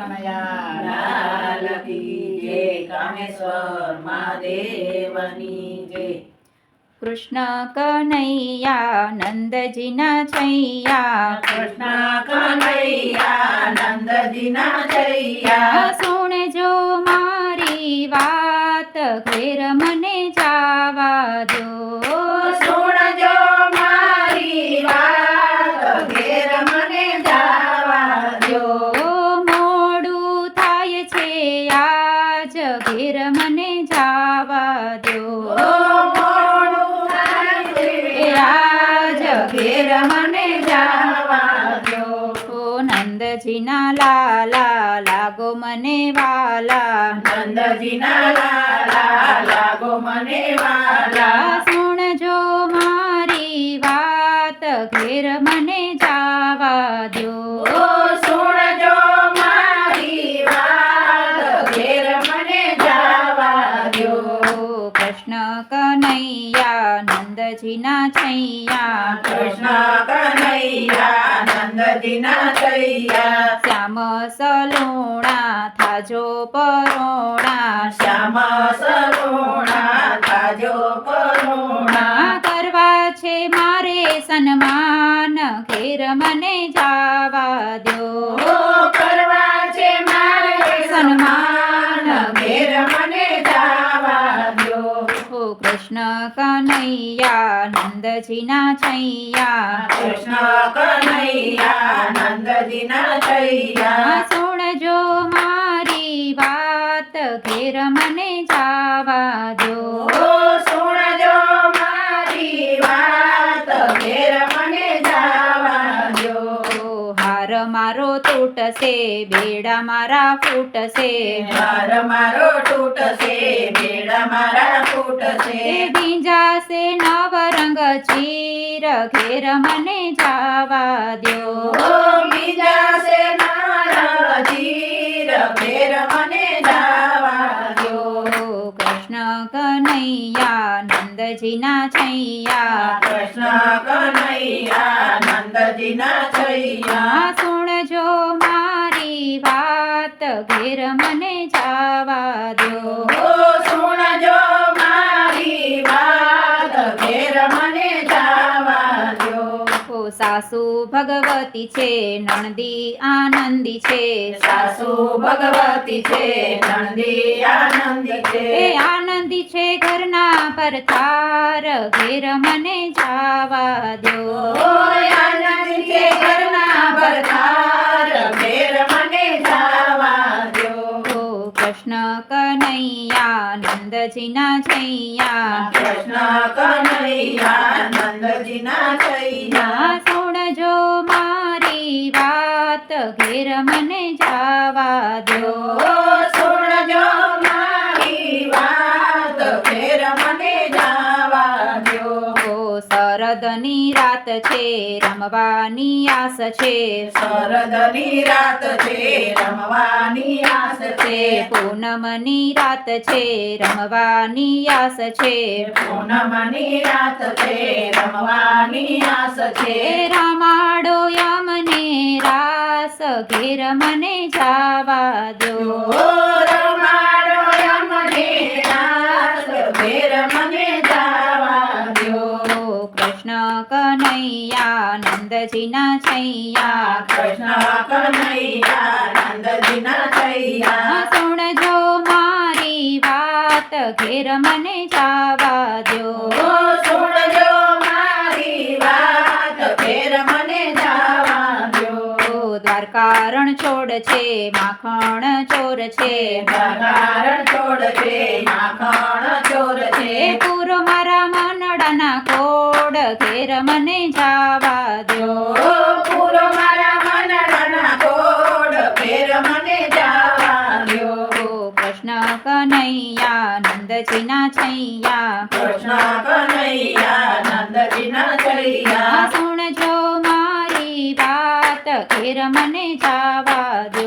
કનૈયા લાલ કી જય કામેશ્વર મહાદેવની જય કૃષ્ણ કનૈયા નંદજીના છૈયા કૃષ્ણ કનૈયા ઘેર મને જાવા દો આજ ઘેર મને જાવા દ્યો. ઓ નંદજીના લાલા લાગો મને વાલા. નંદજીના લાલા લાગો મને વાલા. સુણજો મારી વાત ઘેર મને કનૈયા નંદજીના છૈયા. કૃષ્ણ કનૈયા નંદજીના છૈયા. શ્યામ સલુણા થાજો પરોણા. શ્યામ સરોણા થાજો પરોણા. કરવા છે મારે સન્માન ઘેર મને જાવા દો કૃષ્ણ કનૈયા નંદજીના છૈયા કૃષ્ણ કનૈયા નંદજીના થૈયા સુણજો મારી વાત ઘેર મને જાવા દો તૂટશે બેડા મારા ફૂટશે. હાર મારો તૂટશે બેડા મારા ફૂટશે. ભીંજાશે નવરંગ ચીર ઘેર મને જાવા દો ભીંજાશે બીજા છે ઘેર મને જાવા દ્યો. કૃષ્ણ કનૈયા નંદજીના છૈયા કૃષ્ણ કનૈયા નંદજીના છૈયા સુણજો મારી વાત ઘેર મને જાવા દો સાસુ ભગવતી છે નંદી આનંદી છે. સાસુ ભગવતી છે નંદી આનંદી છે. એ આનંદી છે ઘરના પરથાર ઘેર મને જાવા દો. આનંદી છે ઘરના ભરતાર ઘેર મને જાવા દો. કૃષ્ણ કનૈયા નંદજીના જૈયા. કૃષ્ણ કનૈયા નંદજીના થૈયા સુણજો મારી વાત ઘેર મને જાવા દો. સુણજો મારી વાત ઘેર મને જાવા દ્યો ઓ શરદની રાત છે રમવાની આસ છે. શરદની રાત છે રમવાની આસ છે. પૂનમની રાત છે રમવાની આસ છે. પૂનમની રાત છે રમવાની આસ છે. રામાડો યમને રાસ ઘેર મને જાવા દો. નંદજીના છૈયા કૃષ્ણ કનૈયા નંદજીના આ સુણજો મારી વાત ઘેર મને જાવા દો સુણજો મારી વાત ઘેર મને જાવા દ્યો. દ્વારકારણ છોડ છે માખણ ચોર છે. કારણ છોડ છે માખણ ચોર છે. પૂરો મારા મનડાના કોડ ઘેર મને જાવા દો. પૂરો મારા મનડાના કોડ ઘેર મને જાવા ઓ કૃષ્ણ કનૈયા નંદજીના છૈયા. કૃષ્ણ કનૈયા નંદજી ના છૈયા સુણજો મારી વાત ઘેર મને જાવા દો.